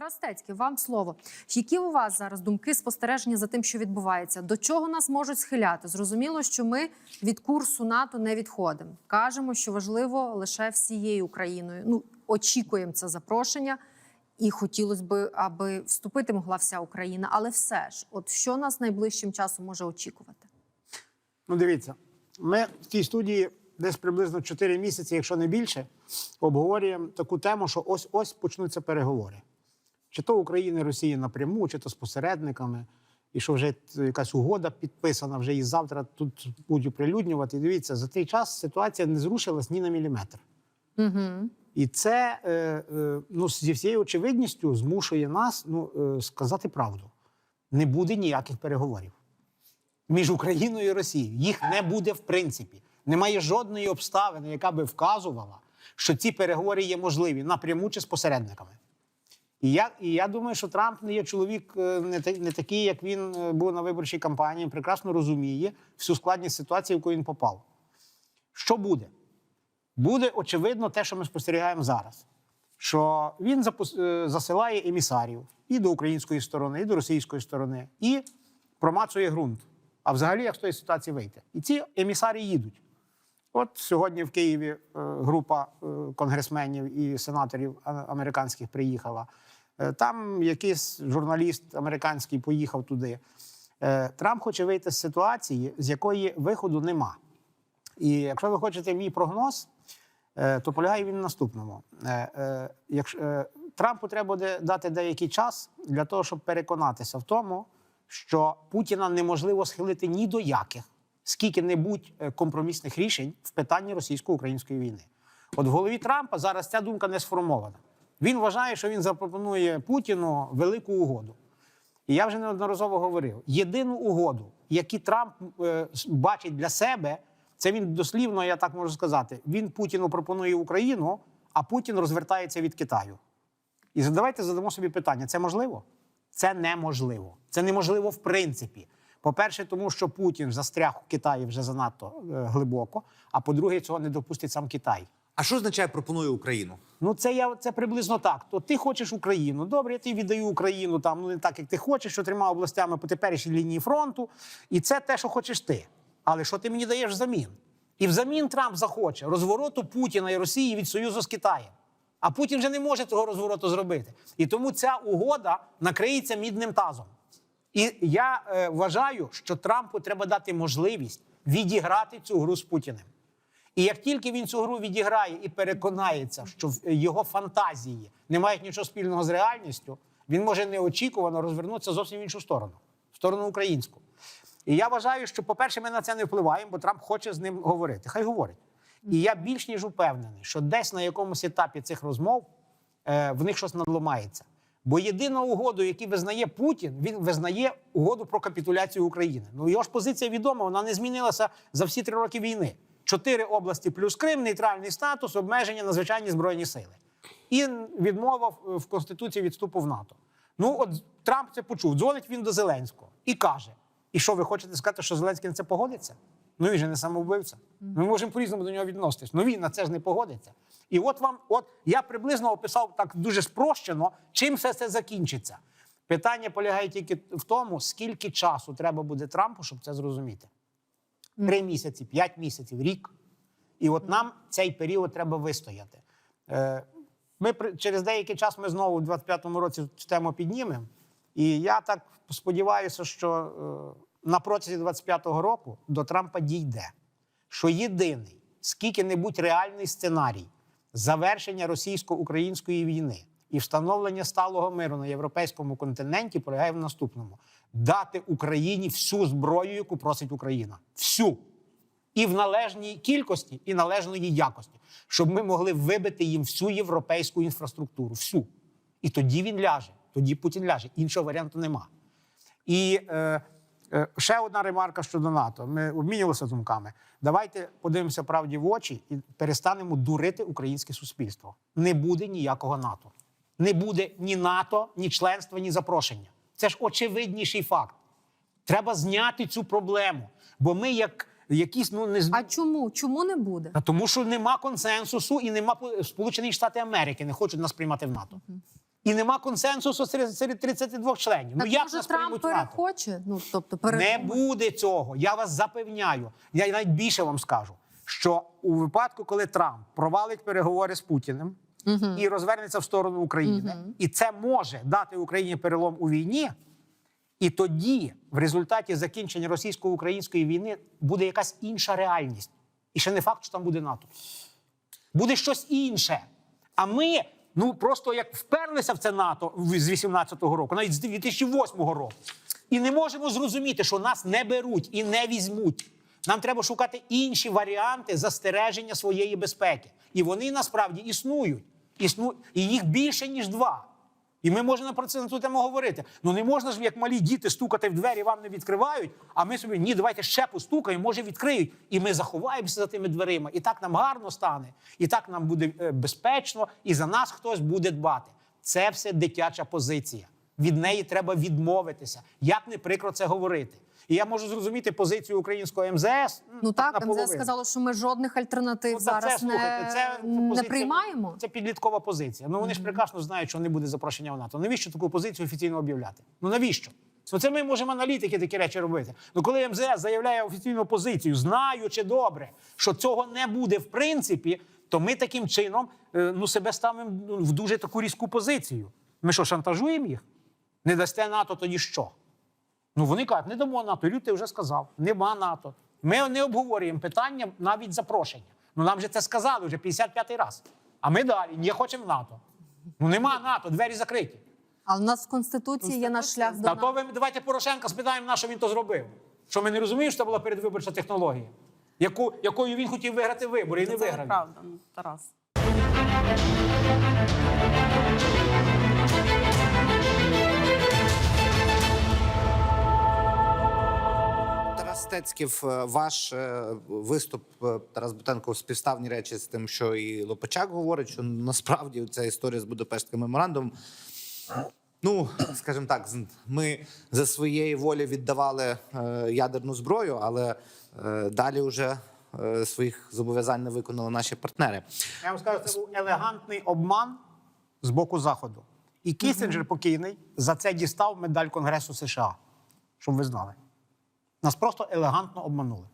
Тарас Стецький, вам слово. Які у вас зараз думки, спостереження за тим, що відбувається? До чого нас можуть схиляти? Зрозуміло, що ми від курсу НАТО не відходимо. Кажемо, що важливо лише всією Україною. Ну очікуємо це запрошення, і хотілося б, аби вступити могла вся Україна. Але все ж, от що нас найближчим часом може очікувати? Ну, дивіться, ми в цій студії десь приблизно 4 місяці, якщо не більше, обговорюємо таку тему, що ось ось почнуться переговори. Чи то України, Росії напряму, чи то з посередниками, і що вже якась угода підписана, вже і завтра тут будуть оприлюднювати. І дивіться, за цей час ситуація не зрушилась ні на міліметр. Угу. І це е, е, ну, зі всією очевидністю змушує нас ну, е, сказати правду: не буде ніяких переговорів між Україною і Росією. Їх не буде в принципі. Немає жодної обставини, яка би вказувала, що ці переговори є можливі напряму чи з посередниками. І я, і я думаю, що Трамп не є чоловік е, не, не такий, як він е, був на виборчій кампанії, прекрасно розуміє всю складність ситуації, в яку він попав. Що буде? Буде очевидно те, що ми спостерігаємо зараз. Що він е, засилає емісарів і до української сторони, і до російської сторони, і промацує ґрунт. А взагалі, як з тої ситуації вийти? І ці емісарі їдуть. От сьогодні в Києві група конгресменів і сенаторів американських приїхала. Е, Там якийсь журналіст американський поїхав туди. Е, Трамп хоче вийти з ситуації, з якої виходу нема. І якщо ви хочете мій прогноз, е, то полягає він в наступному. Трампу треба буде дати деякий час для того, щоб переконатися в тому, що Путіна неможливо схилити ні до яких скільки-небудь компромісних рішень в питанні російсько-української війни. От в голові Трампа зараз ця думка не сформована. Він вважає, що він запропонує Путіну велику угоду. І я вже неодноразово говорив: єдину угоду, яку Трамп е, бачить для себе, це він дослівно, я так можу сказати. Він Путіну пропонує Україну, а Путін розвертається від Китаю. І давайте задамо собі питання: це можливо? Це неможливо. Це неможливо в принципі. По-перше, тому що Путін застряг у Китаї вже занадто е, глибоко. А по-друге, цього не допустить сам Китай. А що означає пропонує Україну? Ну, це я це приблизно так. То ти хочеш Україну. Добре, я тобі віддаю Україну там, ну не так, як ти хочеш, що трьома областями по теперішній лінії фронту. І це те, що хочеш ти. Але що ти мені даєш взамін? І взамін Трамп захоче розвороту Путіна і Росії від союзу з Китаєм. А Путін вже не може цього розвороту зробити. І тому ця угода накриється мідним тазом. І я е, вважаю, що Трампу треба дати можливість відіграти цю гру з Путіним. І як тільки він цю гру відіграє і переконається, що його фантазії не мають нічого спільного з реальністю, він може неочікувано розвернутися зовсім в іншу сторону, в сторону українську. І я вважаю, що, по-перше, ми на це не впливаємо, бо Трамп хоче з ним говорити. Хай говорить. І я більш ніж упевнений, що десь на якомусь етапі цих розмов е, в них щось надломається. Бо єдину угоду, яку визнає Путін, він визнає угоду про капітуляцію України. Ну його ж позиція відома, вона не змінилася за всі три роки війни. Чотири області плюс Крим, нейтральний статус, обмеження на звичайні збройні сили. І відмова в- в Конституції відступу в НАТО. Ну, от Трамп це почув. Дзвонить він до Зеленського і каже: І що ви хочете сказати, що Зеленський на це погодиться? Ну він же не самовбивця. Ми можемо по-різному до нього відноситись. Ну він на це ж не погодиться. І от вам, от я приблизно описав так дуже спрощено, чим все це закінчиться. Питання полягає тільки в тому, скільки часу треба буде Трампу, щоб це зрозуміти. Три місяці, п'ять місяців, рік. І от нам цей період треба вистояти. Е, Ми через деякий час ми знову в 25-му році цю тему піднімемо. І я так сподіваюся, що е, на протязі 25-го року до Трампа дійде, що єдиний скільки-небудь реальний сценарій завершення російсько-української війни і встановлення сталого миру на європейському континенті полягає в наступному: дати Україні всю зброю, яку просить Україна. Всю і в належній кількості, і належної якості, щоб ми могли вибити їм всю європейську інфраструктуру. Всю. І тоді він ляже, тоді Путін ляже. Іншого варіанту нема. І е, е, ще одна ремарка щодо НАТО. Ми обмінювалися думками. Давайте подивимося правді в очі і перестанемо дурити українське суспільство. Не буде ніякого НАТО. Не буде ні НАТО, ні членства, ні запрошення. Це ж очевидніший факт. Треба зняти цю проблему. Бо ми, як якісь ну не А чому? Чому не буде? а тому, що нема консенсусу і нема по- Сполучені Штати Америки не хочуть нас приймати в НАТО. І нема консенсусу серед серед 32 членів. Так ну як може нас Трамп НАТО? перехоче? Ну тобто Не буде цього. Я вас запевняю. Я навіть більше вам скажу, що у випадку, коли Трамп провалить переговори з Путіним і розвернеться в сторону України, і це може дати Україні перелом у війні. І тоді, в результаті закінчення російсько-української війни, буде якась інша реальність. І ще не факт, що там буде НАТО. Буде щось інше. А ми, ну просто як вперлися в це НАТО з 18-го року, навіть з 2008 року, і не можемо зрозуміти, що нас не беруть і не візьмуть. Нам треба шукати інші варіанти застереження своєї безпеки. І вони насправді існують. Існу... І їх більше, ніж два. І ми можемо про це на цю тему говорити. Ну не можна ж як малі діти стукати в двері, вам не відкривають. А ми собі ні, давайте ще постукаємо, може відкриють. І ми заховаємося за тими дверима. І так нам гарно стане, і так нам буде е, безпечно, і за нас хтось буде дбати. Це все дитяча позиція. Від неї треба відмовитися. Як не прикро це говорити. І я можу зрозуміти позицію українського МЗС. Ну так, МЗС сказало, що ми жодних альтернатив Ну, зараз це, слухайте, не, це, це не приймаємо. Це підліткова позиція. Ну вони ж прекрасно знають, що не буде запрошення в НАТО. Навіщо таку позицію офіційно об'являти? Ну навіщо? Ну це ми можемо аналітики такі речі робити. Ну коли МЗС заявляє офіційну позицію, знаючи добре, що цього не буде в принципі, то ми таким чином е, ну себе ставимо ну, в дуже таку різку позицію. Ми що, шантажуємо їх? Не дасте НАТО, тоді що? Ну вони кажуть, не дамо НАТО. І Люти вже сказав, нема НАТО. Ми не обговорюємо питання навіть запрошення. Ну нам же це сказали вже 55-й раз. А ми далі не хочемо НАТО. Ну нема НАТО, двері закриті. А в нас в конституції є наш шлях до Та то ви давайте Порошенка спитаємо, на що він то зробив. Що ми не розуміємо, що це була передвиборча технологія, яку, якою він хотів виграти вибори і не Це виграв. неправда, Тарас. Тарас Стецьків, е, ваш е, виступ е, Тарас Бутенко співставні речі з тим, що і Лопачак говорить, що насправді ця історія з Будапештським меморандумом. Ну, скажімо так, ми за своєї волі віддавали ядерну зброю, але далі вже своїх зобов'язань не виконали наші партнери. Я вам скажу, це був елегантний обман з боку Заходу. І Кісінджер покійний за це дістав медаль Конгресу США, щоб ви знали. Нас просто елегантно обманули,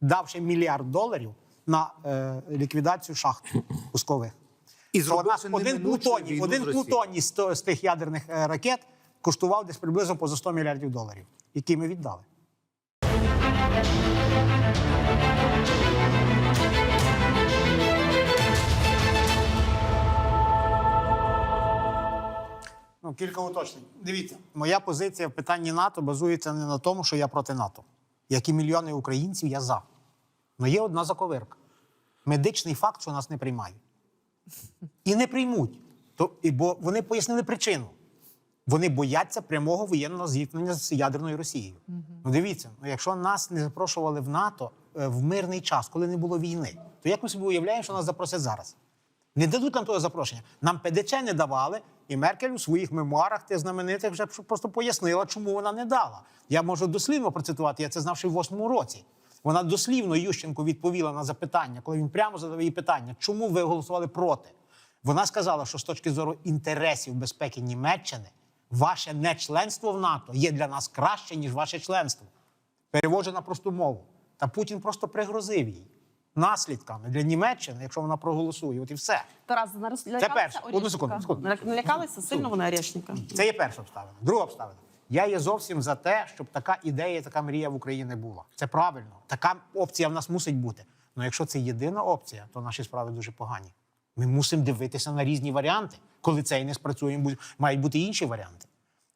давши мільярд доларів на е, ліквідацію шахт пускових. І у нас один плутоній, один з плутоній з, з тих ядерних е, ракет коштував десь приблизно поза 100 мільярдів доларів, які ми віддали. Ну, кілька уточнень. Дивіться, моя позиція в питанні НАТО базується не на тому, що я проти НАТО. Як і мільйони українців, я за. Але є одна заковирка: медичний факт, що нас не приймають. І не приймуть. То, і, бо вони пояснили причину. Вони бояться прямого воєнного зіткнення з ядерною Росією. Ну дивіться, ну, якщо нас не запрошували в НАТО е, в мирний час, коли не було війни, то як ми собі уявляємо, що нас запросять зараз? Не дадуть нам того запрошення. Нам ПДЧ не давали, і Меркель у своїх мемуарах ти знаменитих вже просто пояснила, чому вона не дала. Я можу дослівно процитувати, я це знав ще в восьмому році. Вона дослівно Ющенко відповіла на запитання, коли він прямо задав їй питання, чому ви голосували проти. Вона сказала, що з точки зору інтересів безпеки Німеччини, ваше нечленство в НАТО є для нас краще, ніж ваше членство. Переводжу на просту мову. Та Путін просто пригрозив їй наслідками для Німеччини, якщо вона проголосує. От і все. Тарас, зараз лякалися перше. Одну секунду, секунду. Ля- Лякалися сильно вони Орешника? Це є перша обставина. Друга обставина. Я є зовсім за те, щоб така ідея, така мрія в Україні була. Це правильно. Така опція в нас мусить бути. Але якщо це єдина опція, то наші справи дуже погані. Ми мусимо дивитися на різні варіанти. Коли цей не спрацює, мають бути інші варіанти.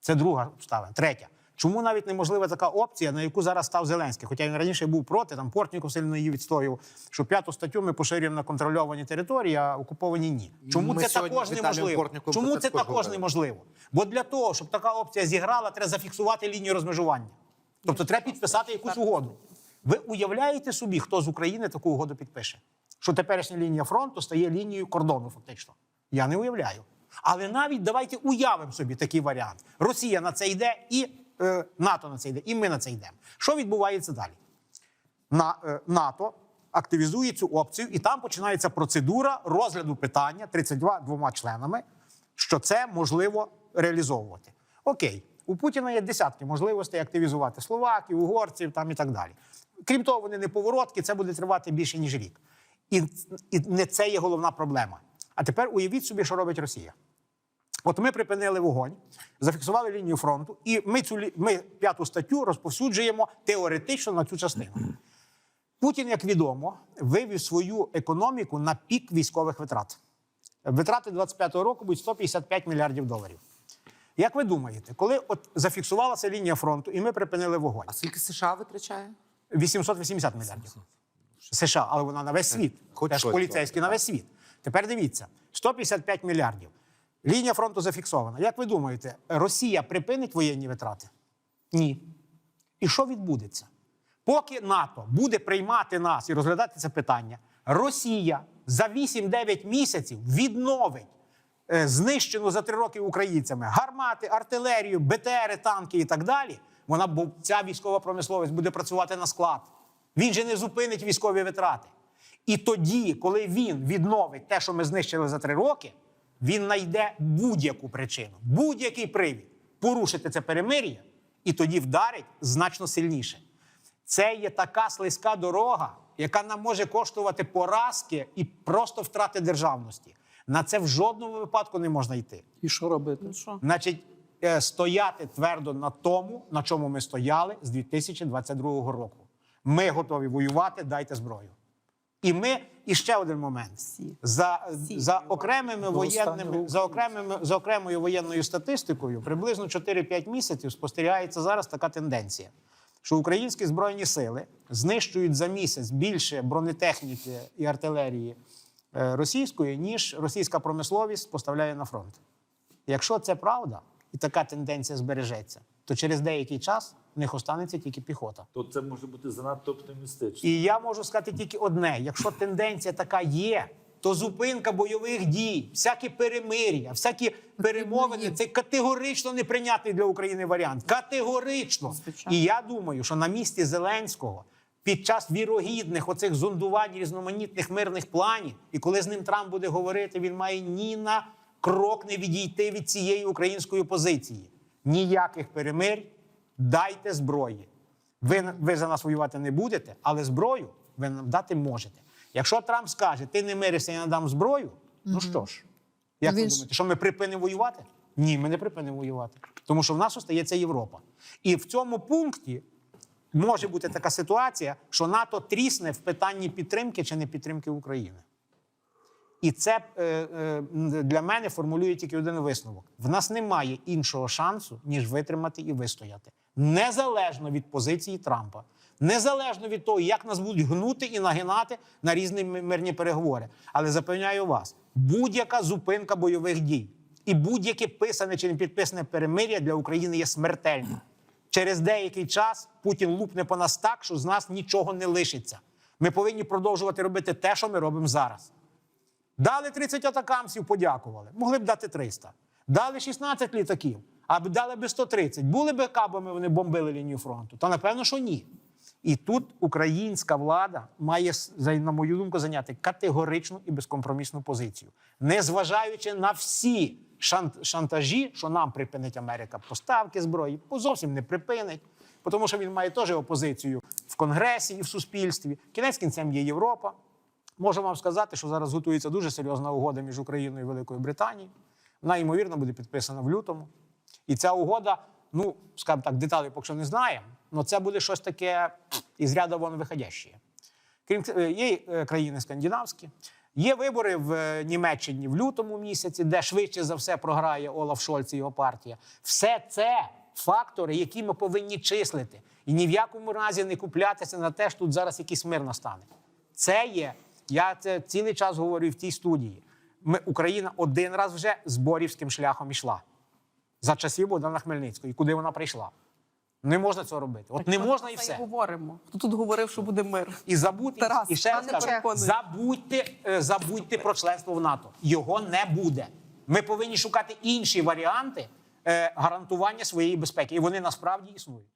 Це друга обставина. Третя. Чому навіть неможлива така опція, на яку зараз став Зеленський? Хоча він раніше був проти, там Портніков сильно її відстоював, що п'яту статтю ми поширюємо на контрольовані території, а окуповані ні. Чому Ми це також неможливо? Чому це також також говорили. неможливо? Бо для того, щоб така опція зіграла, треба зафіксувати лінію розмежування. Тобто треба підписати якусь угоду. Ви уявляєте собі, хто з України таку угоду підпише? Що теперішня лінія фронту стає лінією кордону, фактично. Я не уявляю. Але навіть давайте уявимо собі такий варіант. Росія на це йде, і е, НАТО на це йде, і ми на це йдемо. Що відбувається далі? на е, НАТО активізує цю опцію, і там починається процедура розгляду питання 32 двома членами що це можливо реалізовувати. Окей, у Путіна є десятки можливостей активізувати словаків, угорців там і так далі. Крім того, вони неповороткі, це буде тривати більше ніж рік. І, і не це є головна проблема. А тепер уявіть собі, що робить Росія. От ми припинили вогонь, зафіксували лінію фронту, і ми цю ми п'яту статтю розповсюджуємо теоретично на цю частину. Путін, як відомо, вивів свою економіку на пік військових витрат. Витрати 25-го року будуть 155 мільярдів доларів. Як ви думаєте, коли от зафіксувалася лінія фронту, і ми припинили вогонь? А скільки США витрачає? 880 мільярдів. США, але вона на весь світ. Хоч Теж поліцейський на весь світ. Тепер дивіться: 155 мільярдів. Лінія фронту зафіксована. Як ви думаєте, Росія припинить воєнні витрати? Ні. І що відбудеться? Поки НАТО буде приймати нас і розглядати це питання, Росія за 8-9 місяців відновить е, знищену за три роки українцями гармати, артилерію, БТРи, танки і так далі. Вона ця військова промисловість буде працювати на склад. Він же не зупинить військові витрати. І тоді, коли він відновить те, що ми знищили за три роки, він знайде будь-яку причину, будь-який привід порушити це перемир'я, і тоді вдарить значно сильніше. Це є така слизька дорога, яка нам може коштувати поразки і просто втрати державності. На це в жодному випадку не можна йти. І що робити? Ну що? Значить, е, стояти твердо на тому, на чому ми стояли з 2022 року. Ми готові воювати, дайте зброю. І ми, і ще один момент. Всі. За, Всі за, окремими воєнними, за, окремими, за окремою воєнною статистикою, приблизно 4-5 місяців спостерігається зараз така тенденція, що українські збройні сили знищують за місяць більше бронетехніки і артилерії е, російської, ніж російська промисловість поставляє на фронт. Якщо це правда, і така тенденція збережеться, то через деякий час в них останеться тільки піхота. То це може бути занадто оптимістично. І я можу сказати тільки одне: якщо тенденція така є, то зупинка бойових дій, всякі перемир'я, всякі перемовини це категорично неприйнятний для України варіант. Категорично. Звичайно. І я думаю, що на місці Зеленського. Під час вірогідних оцих зондувань різноманітних мирних планів, і коли з ним Трамп буде говорити, він має ні на крок не відійти від цієї української позиції. Ніяких перемирь, дайте зброї. Ви, ви за нас воювати не будете, але зброю ви нам дати можете. Якщо Трамп скаже, ти не миришся, я надам зброю, ну що ж, як ви думаєте, що ми припинимо воювати? Ні, ми не припинимо воювати. Тому що в нас остається Європа. І в цьому пункті може бути така ситуація, що НАТО трісне в питанні підтримки чи не підтримки України. І це е, е, для мене формулює тільки один висновок: в нас немає іншого шансу, ніж витримати і вистояти. Незалежно від позиції Трампа, незалежно від того, як нас будуть гнути і нагинати на різні мирні переговори. Але запевняю вас, будь-яка зупинка бойових дій і будь-яке писане чи не підписане перемир'я для України є смертельним. Через деякий час Путін лупне по нас так, що з нас нічого не лишиться. Ми повинні продовжувати робити те, що ми робимо зараз. Дали 30 атакамсів, подякували. Могли б дати 300. Дали 16 літаків, а дали б 130. Були б кабами, вони бомбили лінію фронту. Та напевно, що ні. І тут українська влада має, на мою думку, зайняти категоричну і безкомпромісну позицію, незважаючи на всі шантажі, що нам припинить Америка поставки зброї, зовсім не припинить, тому що він має теж опозицію в Конгресі і в суспільстві. Кінець кінцем є Європа. Можу вам сказати, що зараз готується дуже серйозна угода між Україною і Великою Британією. Вона, ймовірно, буде підписана в лютому. І ця угода, ну, скажімо так, деталі поки що не знаємо, але це буде щось таке із ряду вон виходяще. Крім е, є е, країни скандинавські, є вибори в е, Німеччині в лютому місяці, де швидше за все програє Олаф Шольц і його партія. Все це фактори, які ми повинні числити. І ні в якому разі не куплятися на те, що тут зараз якийсь мир настане. Це є. Я це цілий час говорю в тій студії. Ми, Україна один раз вже зборівським шляхом ішла за часів Богдана Хмельницького. І куди вона прийшла? Не можна цього робити. От не можна і все. говоримо. Хто тут говорив, що буде мир? І забудьте, Тарас, і ще раз кажу, забудьте, е, забудьте про членство в НАТО. Його не буде. Ми повинні шукати інші варіанти е, гарантування своєї безпеки. І вони насправді існують.